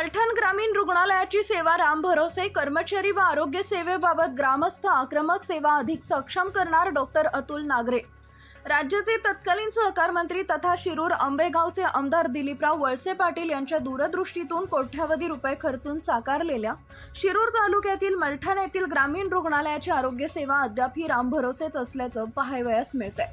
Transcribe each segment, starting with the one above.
मलठण ग्रामीण रुग्णालयाची सेवा राम भरोसे कर्मचारी व आरोग्य सेवेबाबत ग्रामस्थ आक्रमक सेवा अधिक सक्षम करणार डॉक्टर अतुल नागरे. राज्याचे तत्कालीन सहकार मंत्री तथा शिरूर आंबेगावचे आमदार दिलीपराव वळसे पाटील यांच्या दूरदृष्टीतून कोट्यावधी रुपये खर्चून साकारलेल्या शिरूर तालुक्यातील मलठण येथील ग्रामीण रुग्णालयाची आरोग्य सेवा अद्यापही राम भरोसेच असल्याचं पाहावयास मिळतंय.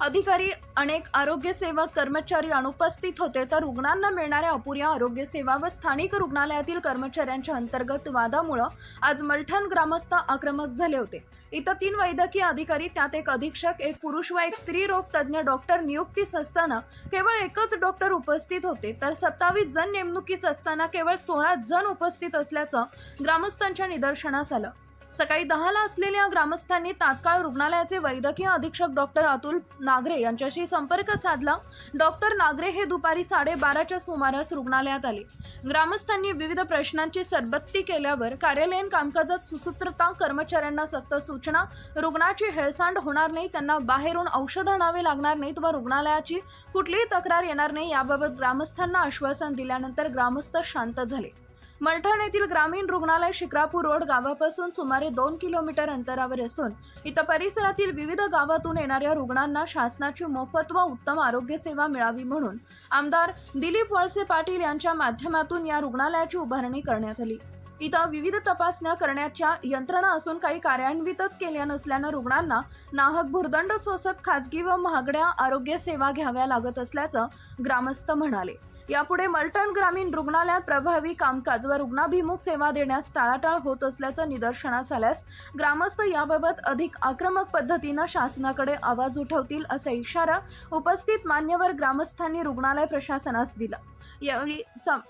अधिकारी अनेक आरोग्य सेवक कर्मचारी अनुपस्थित होते. तर रुग्णांना मिळणाऱ्या अपुऱ्या आरोग्य सेवा व स्थानिक रुग्णालयातील कर्मचाऱ्यांच्या अंतर्गत वादामुळं आज मलठण ग्रामस्थ आक्रमक झाले होते. इथं तीन वैद्यकीय अधिकारी त्यात एक अधीक्षक एक पुरुष व एक स्त्री रोग तज्ज्ञ डॉक्टर नियुक्तीस असताना केवळ एकच डॉक्टर उपस्थित होते. तर सत्तावीस जण नेमणुकीस असताना केवळ सोळा जण उपस्थित असल्याचं ग्रामस्थांच्या निदर्शनास आलं. सकाळी दहाला असलेल्या ग्रामस्थांनी तात्काळ रुग्णालयाचे वैद्यकीय अधीक्षक डॉक्टर अतुल नागरे यांच्याशी संपर्क साधला. डॉक्टर नागरे हे दुपारी साडेबाराच्या सुमारास रुग्णालयात आले. ग्रामस्थांनी विविध प्रश्नांची सरबत्ती केल्यावर कार्यालयीन कामकाजात सुसूत्रता कर्मचाऱ्यांना सक्त सूचना रुग्णाची हेळसांड होणार नाही त्यांना बाहेरून औषधं आणावे लागणार नाहीत व रुग्णालयाची कुठलीही तक्रार येणार नाही याबाबत ग्रामस्थांना आश्वासन दिल्यानंतर ग्रामस्थ शांत झाले. मलठण येथील ग्रामीण रुग्णालय शिक्रापूर रोड गावापासून सुमारे दोन किलोमीटर अंतरावर असून इथं परिसरातील विविध गावातून येणाऱ्या रुग्णांना शासनाची मोफत व उत्तम आरोग्य सेवा मिळावी म्हणून आमदार दिलीप वळसे पाटील यांच्या माध्यमातून या रुग्णालयाची उभारणी करण्यात आली. इथं विविध तपासण्या करण्याच्या यंत्रणा असून काही कार्यान्वितच केल्या नसल्यानं रुग्णांना नाहक भुर्दंड सोसत खाजगी व महागड्या आरोग्य सेवा घ्याव्या लागत असल्याचं ग्रामस्थ म्हणाले. यापुढे मलटण ग्रामीण रुग्णालयात प्रभावी कामकाज व रुग्णाभिमुख सेवा देण्यास टाळाटाळ होत असल्याचं निदर्शनास आल्यास ग्रामस्थ याबाबत अधिक आक्रमक पद्धतीनं शासनाकडे आवाज उठवतील असा इशारा उपस्थित मान्यवर ग्रामस्थांनी रुग्णालय प्रशासनास दिला. यावेळी सम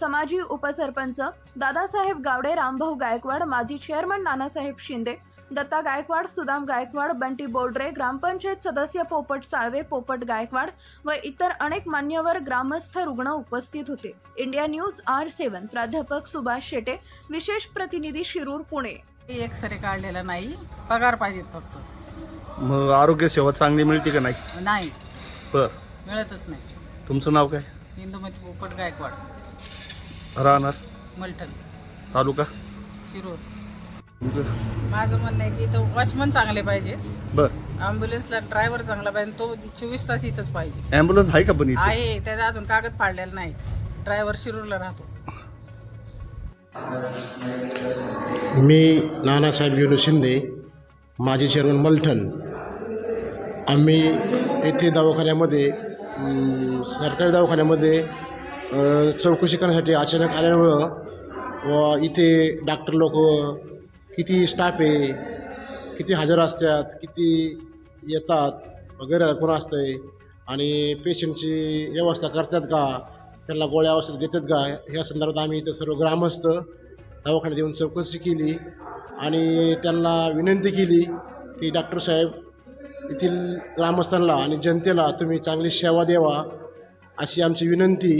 समाजी उपसरपंच दादासाहेब गावडे रामभाऊ गायकवाड माजी चेअरमन नानासाहेब शिंदे दत्ता गायकवाड सुदाम गायकवाड बंटी बोर्डरे ग्रामपंचायत सदस्य पोपट साळवे पोपट गायकवाड व इतर अनेक मान्यवर ग्रामस्थ रुग्ण उपस्थित होते. इंडिया न्यूज आर सेवन प्राध्यापक सुभाष शेटे विशेष प्रतिनिधी शिरूर पुणे. एक्सरे काढलेला नाही पगार पाहिजेत फक्त. मग आरोग्य सेवा चांगली मिळते का नाही? नाही. बर. मिळतच नाही. तुमचं नाव काय? हिंदुमती पोपट गायकवाड. राहणार? मलठण. तालुका? शिरूर. माझं म्हणणं आहे की तो वॉचमन चांगले पाहिजे. बर. ॲम्ब्युलन्सला ड्रायव्हर चांगला पाहिजे तो चोवीस तास इथंच पाहिजे. ॲम्ब्युलन्स आहे का पण इथे? आहे त्याचा अजून कागद फाडलेला नाही. ड्रायव्हर शिरूरला राहतो. मी नानासाहेब युनू शिंदे माजी चेअरमन मलठण. आम्ही येथे दवाखान्यामध्ये अं, सरकारी दवाखान्यामध्ये अं, चौकशी करण्यासाठी अचानक आल्यामुळं व इथे डॉक्टर लोक किती स्टाफ आहे? किती हजर असतात? किती येतात? वगैरे कोण असतं आहे आणि पेशंटची व्यवस्था करतात का? त्यांना गोळ्या औषध देतात का? ह्या संदर्भात आम्ही इथं सर्व ग्रामस्थ दवाखान्यात येऊन चौकशी केली आणि त्यांना विनंती केली की डॉक्टर साहेब येथील ग्रामस्थांना आणि जनतेला तुम्ही चांगली सेवा द्यावा अशी आमची विनंती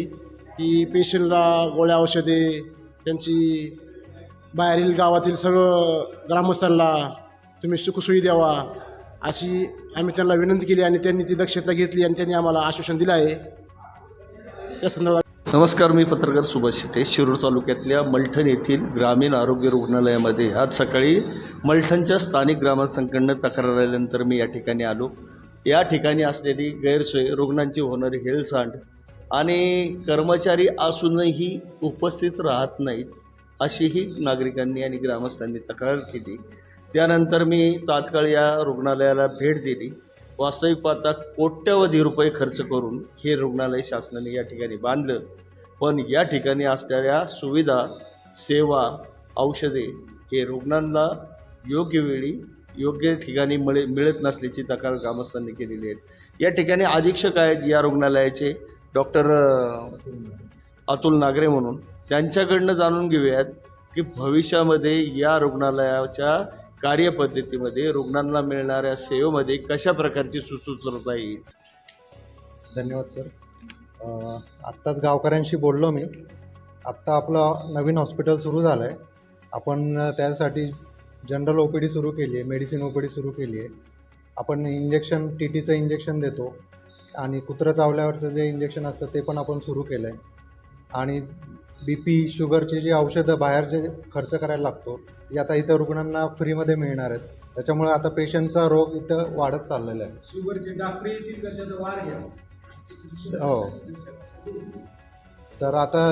की पेशंटला गोळ्या औषधे त्यांची बाहेरील गावातील सर्व ग्रामस्थांना तुम्ही सुखसोयी द्यावा अशी आम्ही त्यांना विनंती केली आणि त्यांनी ती दक्षता घेतली आणि त्यांनी आम्हाला आश्वासन दिलं आहे. त्या संदर्भात नमस्कार मी पत्रकार सुभाष शिटे शिरूर तालुक्यातल्या मलठण येथील ग्रामीण आरोग्य रुग्णालयामध्ये आज सकाळी मलठणच्या स्थानिक ग्रामस्थांकडनं तक्रार आल्यानंतर मी या ठिकाणी आलो. या ठिकाणी असलेली गैरसोय रुग्णांची होणारी हेळसांड आणि कर्मचारी असूनही उपस्थित राहत नाहीत. अशीही नागरिकांनी आणि ग्रामस्थांनी तक्रार केली. त्यानंतर मी तात्काळ या रुग्णालयाला भेट दिली. वास्तविक पाहता कोट्यवधी रुपये खर्च करून हे रुग्णालय शासनाने या ठिकाणी बांधलं. पण या ठिकाणी असणाऱ्या सुविधा सेवा औषधे हे रुग्णांना योग्य वेळी योग्य ठिकाणी मिळे मिळत नसल्याची तक्रार ग्रामस्थांनी केलेली आहेत. या ठिकाणी अधीक्षक आहेत या रुग्णालयाचे डॉक्टर अतुल नागरे म्हणून. त्यांच्याकडनं जाणून घेऊयात की भविष्यामध्ये या रुग्णालयाच्या कार्यपद्धतीमध्ये रुग्णांना मिळणाऱ्या सेवेमध्ये कशा प्रकारची सुसूत्रता येईल? धन्यवाद सर. आत्ताच गावकऱ्यांशी बोललो मी. आत्ता आपलं नवीन हॉस्पिटल सुरू झालं आहे आपण त्यासाठी जनरल ओ पी डी सुरू केली आहे मेडिसिन ओ पी डी सुरू केली आहे. आपण इंजेक्शन टी टीचं इंजेक्शन देतो आणि कुत्रं चावल्यावरचं जे इंजेक्शन असतं ते पण आपण सुरू केलं आहे आणि बी पी शुगरची जी औषधं बाहेर जे खर्च करायला लागतो ती आता इथं रुग्णांना फ्रीमध्ये मिळणार आहेत. त्याच्यामुळे आता पेशंटचा रोग इथं वाढत चाललेला आहे. शुगरचे डॉक्टर येतील का त्याचा वार घ्या. हो. तर आता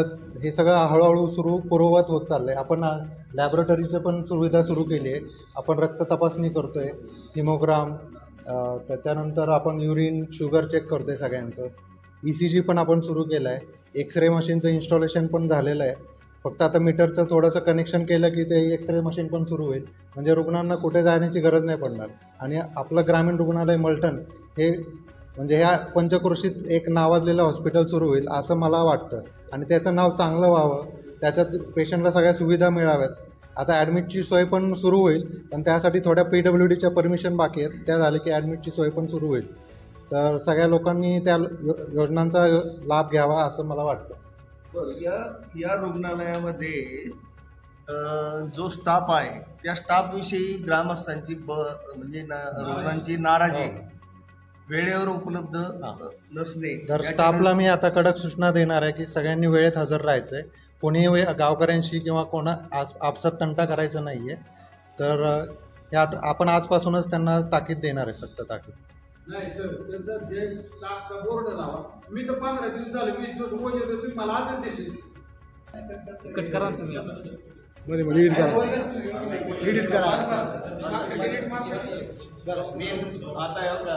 हे सगळं हळूहळू सुरू पूर्ववत होत चाललं आहे आपण लॅबोरेटरीचं पण सुविधा सुरू केली आहे. आपण रक्त तपासणी करतो आहे हिमोग्राम त्याच्यानंतर आपण युरिन शुगर चेक करतो आहे सगळ्यांचं. ई सी जी पण आपण सुरू केलं आहे एक्सरे मशीनचं इन्स्टॉलेशन पण झालेलं आहे. फक्त आता मीटरचं थोडंसं कनेक्शन केलं की ते एक्सरे मशीन पण सुरू होईल. म्हणजे रुग्णांना कुठे जाण्याची गरज नाही पडणार. आणि आपलं ग्रामीण रुग्णालय मलटण हे म्हणजे ह्या पंचक्रोशीत एक नावाजलेलं हॉस्पिटल सुरू होईल असं मला वाटतं. आणि त्याचं नाव चांगलं व्हावं. त्याच्यात पेशंटला सगळ्या सुविधा मिळाव्यात. आता ॲडमिटची सोय पण सुरू होईल. पण त्यासाठी थोड्या पी डब्ल्यू डीच्या परमिशन बाकी आहेत. त्या झाले की ॲडमिटची सोय पण सुरू होईल. तर सगळ्या लोकांनी त्या यो- योजनांचा लाभ घ्यावा असं मला वाटतं. बरं या या रुग्णालयामध्ये जो स्टाफ आहे त्या स्टाफविषयी ग्रामस्थांची ब म्हणजे ना रुग्णांची नाराजी आहे. वेळेवर उपलब्ध नसणे तर स्टाफला मी आता कडक सूचना देणार आहे की सगळ्यांनी वेळेत हजर राहायचं आहे कोणी वे गावकऱ्यांशी किंवा कोणा आज आपसात तंटा करायचं नाही आहे तर या आपण आजपासूनच त्यांना ताकीद देणार आहे सक्त ताकीद. नाही सर त्यांचा जे स्टाफचा बोर्ड लावा. मी तर पंधरा दिवस झाले वीस दिवस रोज येतो तुम्ही मला आजच दिसले. कट करा तुम्ही आता. मध्ये मध्ये एडिट करा. एडिट करा. आता एवढा.